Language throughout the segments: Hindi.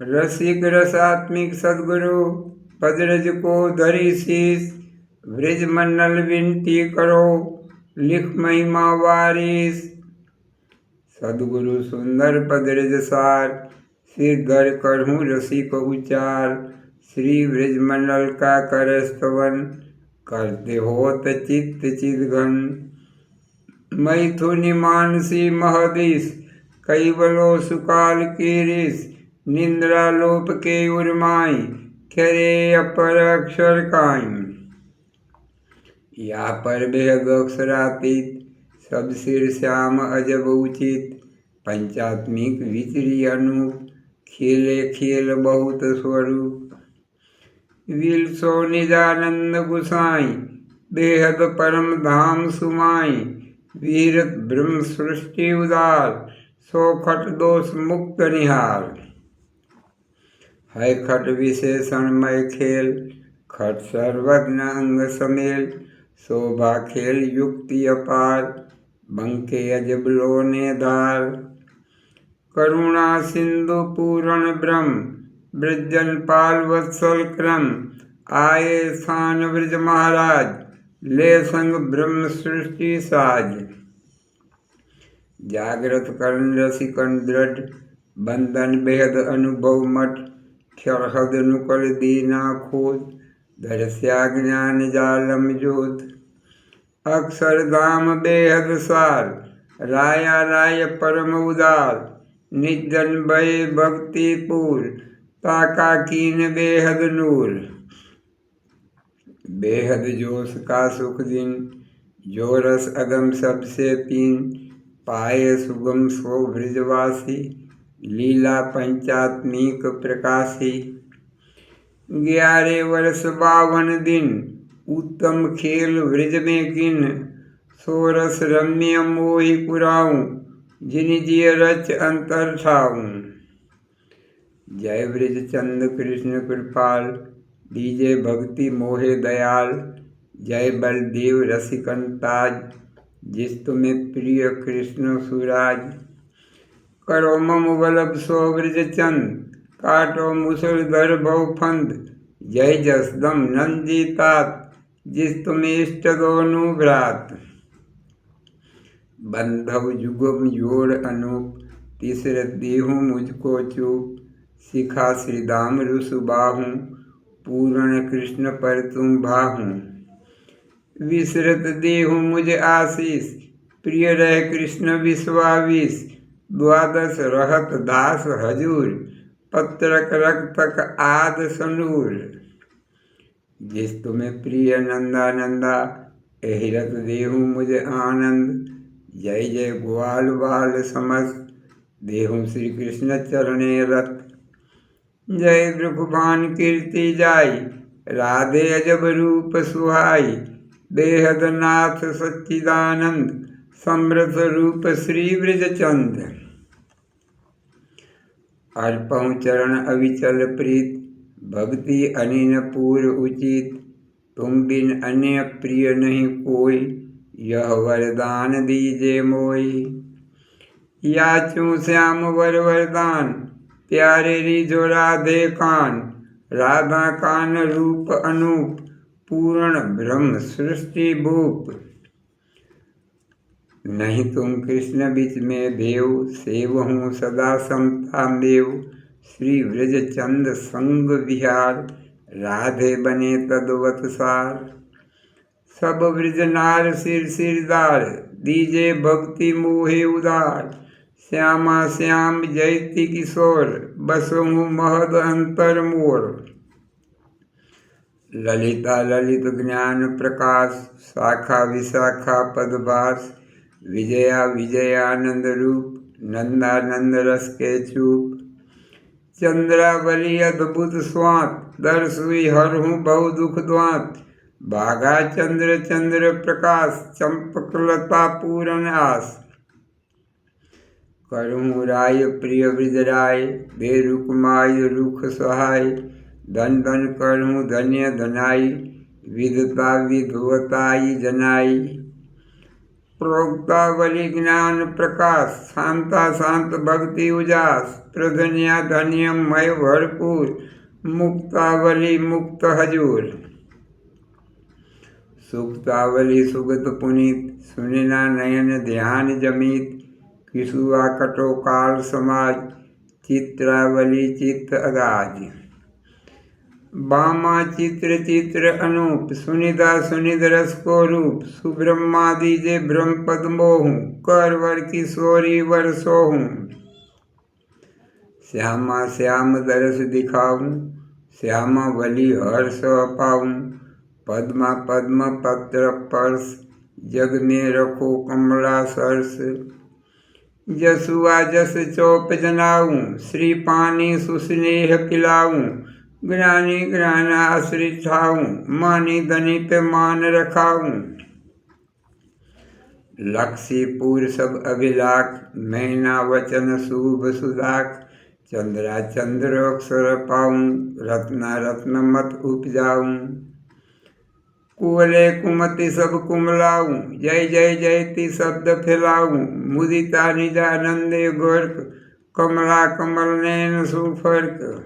रसिक रसात्मिक सदगुरु पदरज को धरी शीस ब्रज मंडल विनती करो, लिख महिमा वारिस। सदगुरु सुंदर पदरज सार, सिर घर करहूँ रसिक उचार श्री ब्रज मंडल का कर स्तवन करते होत चित्त चिदघन। मैथुनि मानसी महदिस कैवलो सुकाल की ऋष निंद्रा लोप के उर्माई, करे अपर अक्षर या पर बेहद अक्षरातीत, सब सिर श्याम अजब उचित। पंचात्मिक विचरी अनूप, खेले खेल बहुत स्वरूप। विल सो निजानंद गुसाई, बेहद परम धाम सुमाई। वीरत ब्रह्म सृष्टि उदार, सो खट दोष मुक्त निहार है खट विशेषणमय खेल, खट सर्वज्ञ अंग समेल, शोभा खेल युक्ति अपार, बंके अजबलो ने धार करुणा सिंधु पूरण ब्रह्म, ब्रजन पाल वत्सल क्रम आए स्थान ब्रज महाराज, ले संग ब्रह्म सृष्टि साज। जागृत कर्ण रसिकन दृढ़, बंधन बेहद अनुभव मठ क्षरहद नुकल दीना खोज धरस्या ज्ञान जालम जोत अक्षर दाम बेहद सार, राया राय परम उदार। निजन भय भक्तिपुर ताका कीन बेहद नूर। बेहद जोश का सुख दिन, जो रस अगम सबसे पीन। पाए सुगम सो ब्रजवासी। लीला पंचात्मिक प्रकाशी। ग्यारह वर्ष बावन दिन, उत्तम खेल ब्रज में किन। सोरस रम्य मोहि पुराऊं, जिन जिय रच अंतर ठाऊं। जय ब्रज चंद कृष्ण कृपाल दीजे भक्ति मोहे दयाल। जय बलदेव रसिकन ताज जिस तुम्हें प्रिय कृष्ण सुराज। करो मम वल्लभ सो ब्रज चंद काटो मुसल भव फंद जय जसदम नंदी तात जिस तुम इष्ट दोनों भ्रात। बंधव युगम योड़ अनूप, तीसर देहूँ मुझको चूप। सिखा श्री दाम रुसुबाहूँ पूर्ण कृष्ण पर तुम बाहूँ विसरत देहु मुझ आशीष, प्रिय रह कृष्ण विश्वाविश द्वादश रहत दास हजूर, पत्रक रक्तक आद सनूर। जिस तुम्हें प्रिय नंदा नंदा एहिरत देहु मुझ आनंद। जय जय ग्वाल बाल समस्त, देहु श्री कृष्ण चरणे रत। जय द्रुखभान कीर्ति जाई, राधे अजब रूप सुहाई, बेहद नाथ सच्चिदानंद। समृद्ध रूप श्री ब्रज चंद अर्पण चरण अविचल प्रीत भक्ति अनिन पूर उचित तुम बिन अन्य प्रिय नहीं कोई यह वरदान दीजे मोई। याचू श्याम वर वरदान, प्यारे रिजो राधे कान, राधा कान रूप अनूप, पूर्ण ब्रह्म सृष्टि भूप। नहीं तुम कृष्ण बीच में भेव, सेव हूँ सदा समता देव श्री ब्रज चंद संग विहार, राधे बने तदवत सार। सब ब्रज नार सिर सिरदार दीजे भक्ति मोहे उदार। श्यामा श्याम जयति किशोर बसहु महद अंतर मोर। ललिता ललित ज्ञान प्रकाश, शाखा विशाखा पदभास। विजया विजयानंद रूप नंदानंद रस के चूप चंद्रावली अद्भुत स्वात हर हूँ बहु दुख द्वात बाघा चंद्र चंद्र प्रकाश, चंपकलता पूरन आस। करूँ राय प्रिय विदराय बेरुकमाय रुख सहाय। धन धन करूँ धन्य धनाई विधता विधवताई जनाई પ્રોક્તાવલી જ્ઞાન પ્રકાશ, શાંતા, શાંત ભક્તિ, ઉજાસ પ્રધન્યા ધન્યમ, મય, ભરપૂર, મુક્તાવલી, મુક્ત હજૂર. સુખતાવલી સુગત પુનિત, સુનિના નયન ધ્યાન જમિત કિશુઆ કટો કાળ સમાજ, ચિત્રાવલી ચિત્ત અગાજ. बामा चित्र चित्र अनूप, सुनिदा सुनिद रस को रूप सुब्रह्मादि जे ब्रह्म पद मोहूँ, कर वर किशोरी वर सोहूँ। श्यामा श्याम दरस दिखाऊँ, श्यामा बलि हर्ष पाऊँ पद्मा पद्म पत्र पर्श जग में रखो कमला सरस। जसुआ जस चौप जनाऊं, श्री पानी सुस्नेह पिलाऊं ज्ञानी ज्ञान आश्रित ठाऊं मानी धनी पे मान रखाऊं। लक्ष्मीपुर सब अभिलाख मैना वचन शुभ सुदाख चंद्रा चंद्र अक्षर पाऊँ, रत्ना रत्न मत उपजाऊं। कुवले कुमति सब कुमलाऊं, जय जय जय जयति शब्द फैलाऊं। मुदिता निजानंदे गोर्क कमला कमल नैन सुफर्क।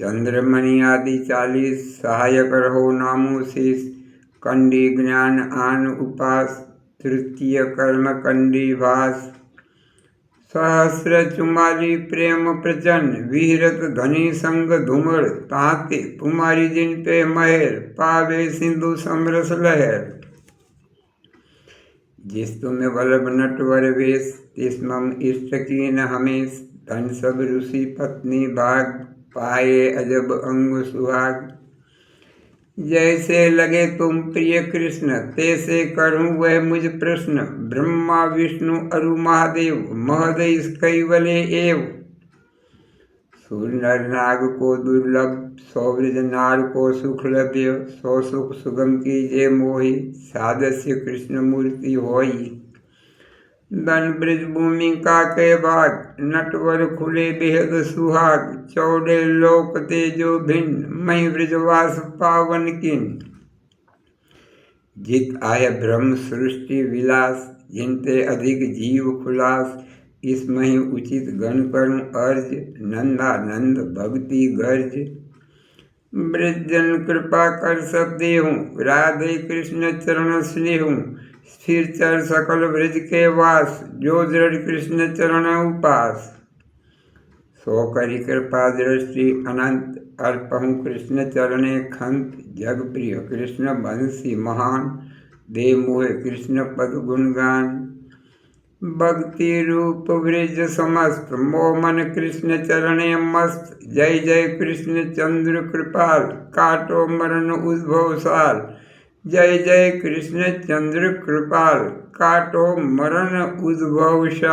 चंद्रमणि आदि चालीस सहायक रहो नामो शेष कंडी ज्ञान आन उपास, तृतीय कर्म कंडी भास। सहस्र चुमारी प्रेम प्रचंड, विहरत धनी संग धूमर ताते तुम्हारी जिन पे महर, पावे सिंधु समरस लहर। जिस तुम्हें वल्लभ नटवर वेश तिस्मम इष्ट की हमेश, धन सब ऋषि पत्नी भाग पाए अजब अंग सुहाग। जैसे लगे तुम प्रिय कृष्ण, तैसे करूँ वह मुझ प्रश्न। ब्रह्मा, विष्णु, अरु, महादेव महदय कैवले एव। सुनर नाग को दुर्लभ सौव्रज नार को सुख लभ्य सौ सुख सुगम की जय मोहि, सादस्य कृष्ण मूर्ति होई। दन ब्रज भूमि का बाद नटवर खुले बेहद सुहाग, चौड़े लोक तेजो भिन्न, मही ब्रजवास पावन किन। जित आय ब्रह्म सृष्टि विलास, जिनते अधिक जीव खुलास, इस मही उचित गण करूँ अर्ज़, नंदानंद भक्ति गर्ज। ब्रजन कृपा कर सब देहूँ, राधे कृष्ण चरण स्नेहूँ स्थिर चर सकल ब्रज के वास, जो दृढ़ कृष्ण चरण उपास। सो करी कृपा दृष्टि अनंत अर्पहु कृष्ण चरणे खंत। जग प्रिय कृष्ण बंसी महान दे मोह कृष्ण पद गुणगान भक्ति रूप ब्रज समस्त मोमन कृष्ण चरणे मस्त। जय जय कृष्ण चंद्र कृपाल, काटो मरण उद्भव साल जय जय कृष्ण चंद्र कृपाल काटो मरण उद्भवशाल